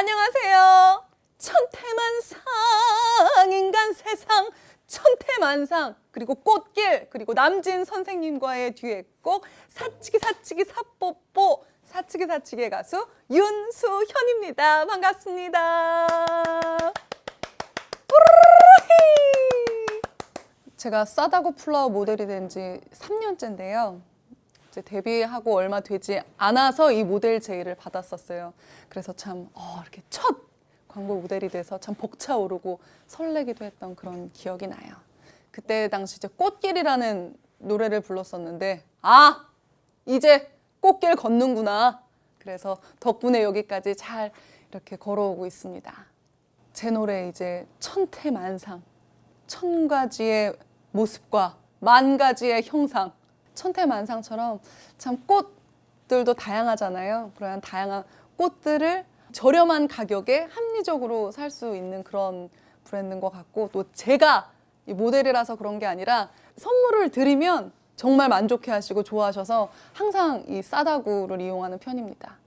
안녕하세요. 천태만상 인간 세상 천태만상 그리고 꽃길 그리고 남진 선생님과의 듀엣곡 사치기 사치기 사뽀뽀 사치기 사치기의 가수 윤수현입니다. 반갑습니다. 제가 싸다고 플라워 모델이 된 지 3년째인데요. 이제 데뷔하고 얼마 되지 않아서 이 모델 제의를 받았었어요. 그래서 참 어, 이렇게 첫 광고 모델이 돼서 참 벅차오르고 설레기도 했던 그런 기억이 나요. 그때 당시 이제 꽃길이라는 노래를 불렀었는데 아 이제 꽃길 걷는구나. 그래서 덕분에 여기까지 잘 이렇게 걸어오고 있습니다. 제 노래 이제 천태만상 천 가지의 모습과 만 가지의 형상 천태만상처럼 참 꽃들도 다양하잖아요. 그런 다양한 꽃들을 저렴한 가격에 합리적으로 살 수 있는 그런 브랜드인 것 같고 또 제가 이 모델이라서 그런 게 아니라 선물을 드리면 정말 만족해 하시고 좋아하셔서 항상 이 싸다구를 이용하는 편입니다.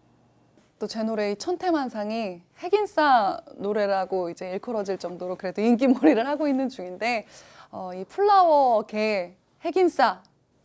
또 제 노래 이 천태만상이 핵인싸 노래라고 이제 일컬어질 정도로 그래도 인기몰이를 하고 있는 중인데 어, 이 플라워계 핵인싸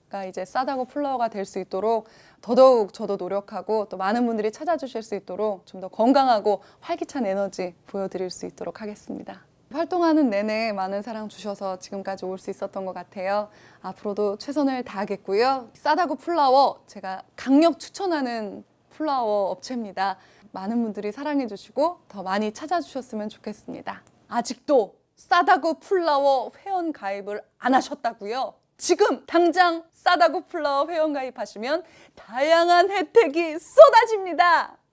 가 이제 싸다고 플라워가 될 수 있도록 더더욱 저도 노력하고 또 많은 분들이 찾아주실 수 있도록 좀 더 건강하고 활기찬 에너지 보여드릴 수 있도록 하겠습니다. 활동하는 내내 많은 사랑 주셔서 지금까지 올 수 있었던 것 같아요. 앞으로도 최선을 다하겠고요. 싸다고 플라워 제가 강력 추천하는 플라워 업체입니다. 많은 분들이 사랑해 주시고 더 많이 찾아주셨으면 좋겠습니다. 아직도 싸다고 플라워 회원 가입을 안 하셨다고요? 지금 당장 싸다고 플라워 회원 가입하시면 다양한 혜택이 쏟아집니다.